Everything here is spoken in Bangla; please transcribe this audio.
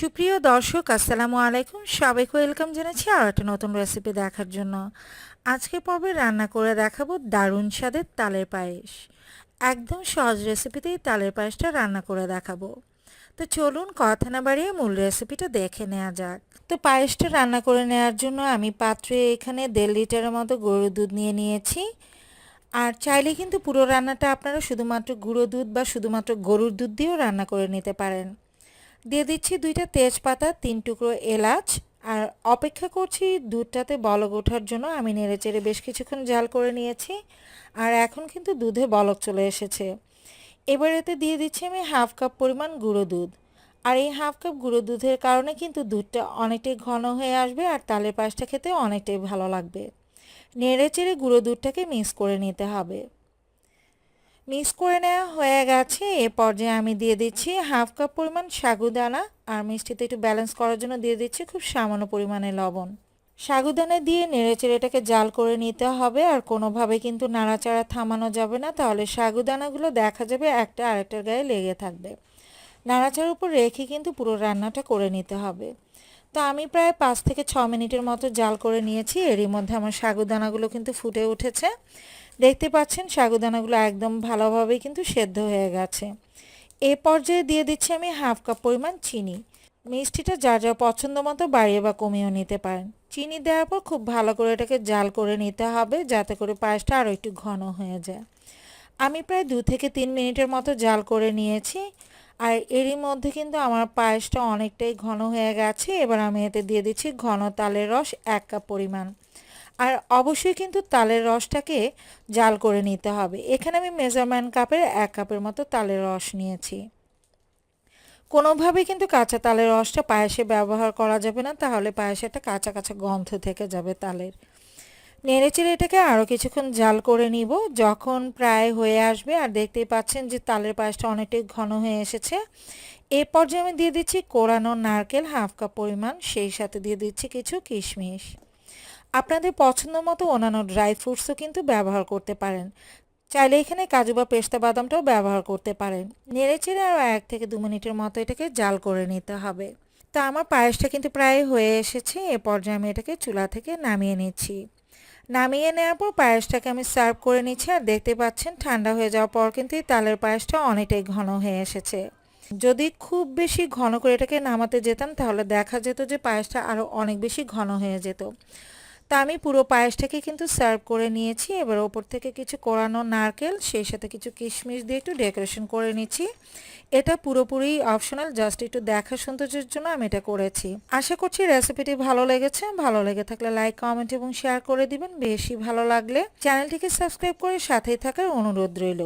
সুপ্রিয় দর্শক, আসসালামু আলাইকুম। সবাইকে ওয়েলকাম জানাচ্ছি আর একটা নতুন রেসিপি দেখার জন্য। আজকে পর্বে রান্না করে দেখাবো দারুণ স্বাদের তালের পায়েস। একদম সহজ রেসিপিতেই তালের পায়েসটা রান্না করে দেখাবো। তো চলুন কথা না বাড়িয়ে মূল রেসিপিটা দেখে নেওয়া যাক। তো পায়েসটা রান্না করে নেওয়ার জন্য আমি পাত্রে এখানে দেড় লিটারের মতো গরুর দুধ নিয়ে নিয়েছি। আর চাইলে কিন্তু পুরো রান্নাটা আপনারা শুধুমাত্র গুঁড়ো দুধ বা শুধুমাত্র গরুর দুধ দিয়েও রান্না করে নিতে পারেন। দিয়ে দিচ্ছি দুইটা তেজপাতা, তিন টুকরো এলাচ। আর অপেক্ষা করছি দুধটাতে বলক ওঠার জন্য। আমি নেড়ে চেড়ে বেশ কিছুক্ষণ জাল করে নিয়েছি। আর এখন কিন্তু দুধে বলক চলে এসেছে। এবার এতে দিয়ে দিচ্ছি আমি হাফ কাপ পরিমাণ গুঁড়ো দুধ। আর এই হাফ কাপ গুঁড়ো দুধের কারণে কিন্তু দুধটা অনেকটাই ঘন হয়ে আসবে আর তালের পাশটা খেতে অনেকটাই ভালো লাগবে। নেড়ে চেড়ে গুঁড়ো দুধটাকে মিক্স করে নিতে হবে। মিক্স করে নেওয়া হয়ে গেছে। এ পর্যায়ে আমি দিয়ে দিচ্ছি হাফ কাপ পরিমাণ সাগুদানা আর মিষ্টিতে একটু ব্যালেন্স করার জন্য দিয়ে দিচ্ছি খুব সামান্য পরিমাণে লবণ। সাগুদানা দিয়ে নেড়েচেড়ে এটাকে জাল করে নিতে হবে আর কোনোভাবে কিন্তু নাড়াচাড়া থামানো যাবে না। তাহলে সাগুদানাগুলো দেখা যাবে একটা আরেকটার গায়ে লেগে থাকবে। নাড়াচাড়ার উপর রেখে কিন্তু পুরো রান্নাটা করে নিতে হবে। তো আমি প্রায় পাঁচ থেকে ছ মিনিটের মতো জাল করে নিয়েছি। এরই মধ্যে আমার সাগুদানাগুলো কিন্তু ফুটে উঠেছে। দেখতে পাচ্ছেন সাগুদানাগুলো একদম ভালোভাবে কিন্তু সেদ্ধ হয়ে গেছে। এ পর্যায়ে দিয়ে দিচ্ছি আমি হাফ কাপ পরিমাণ চিনি। মিষ্টিটা যা যা পছন্দ মতো বাড়িয়ে বা কমিয়েও নিতে পারেন। চিনি দেওয়ার পর খুব ভালো করে এটাকে জাল করে নিতে হবে যাতে করে পায়েসটা আরও একটু ঘন হয়ে যায়। আমি প্রায় দু থেকে তিন মিনিটের মতো জাল করে নিয়েছি। আর এরই মধ্যে কিন্তু আমার পায়েসটা অনেকটাই ঘন হয়ে গেছে। এবার আমি এতে দিয়ে দিচ্ছি ঘন তালের রস এক কাপ পরিমাণ। আর অবশ্যই কিন্তু তালের রসটাকে জাল করে নিতে হবে। এখানে আমি মেজারমেন্ট কাপের এক কাপের মতো তালের রস নিয়েছি। কোনোভাবেই কিন্তু কাঁচা তালের রসটা পায়েসে ব্যবহার করা যাবে না, তাহলে পায়েসে একটা কাঁচা কাঁচা গন্ধ থেকে যাবে তালের। নেড়েচেড়ে এটাকে আরও কিছুক্ষণ জাল করে নিব। যখন প্রায় হয়ে আসবে আর দেখতেই পাচ্ছেন যে তালের পায়েসটা অনেকটাই ঘন হয়ে এসেছে এ পর্যায়ে আমি দিয়ে দিচ্ছি কোরানো নারকেল হাফ কাপ পরিমাণ, সেই সাথে দিয়ে দিচ্ছি কিছু কিশমিশ। আপনাদের পছন্দ মতো অন্যান্য ড্রাই ফ্রুটসও কিন্তু ব্যবহার করতে পারেন। চাইলে এখানে কাজু বা পেস্তা বাদামটাও ব্যবহার করতে পারেন। নেড়ে চেড়ে আরও এক থেকে দু মিনিটের মতো এটাকে জাল করে নিতে হবে। তা আমার পায়েসটা কিন্তু প্রায় হয়ে এসেছে, এ পর্যায়ে আমি এটাকে চুলা থেকে নামিয়ে নিচ্ছি। নামিয়ে নেওয়ার পর পায়েসটাকে আমি সার্ভ করে নিচ্ছি আর দেখতে পাচ্ছেন ঠান্ডা হয়ে যাওয়ার পর কিন্তু এই তালের পায়েসটা অনেকটাই ঘন হয়ে এসেছে। যদি খুব বেশি ঘন করে এটাকে নামাতে যেতাম তাহলে দেখা যেত যে পায়েসটা আরও অনেক বেশি ঘন হয়ে যেত। তা আমি পুরো পায়েসটাকে কিন্তু সার্ভ করে নিয়েছি। এবার ওপর থেকে কিছু কোরানো নারকেল, সেই সাথে কিছু কিশমিশ দিয়ে একটু ডেকোরেশন করে নিচ্ছি। এটা পুরোপুরি অপশনাল জাস্ট একটু দেখা সৌন্দর্যের জন্য আমি এটা করেছি। আশা করছি রেসিপিটি ভালো লেগেছে। ভালো লেগে থাকলে লাইক কমেন্ট এবং শেয়ার করে দিবেন। বেশি ভালো লাগলে চ্যানেলটিকে সাবস্ক্রাইব করে সাথেই থাকার অনুরোধ রইল।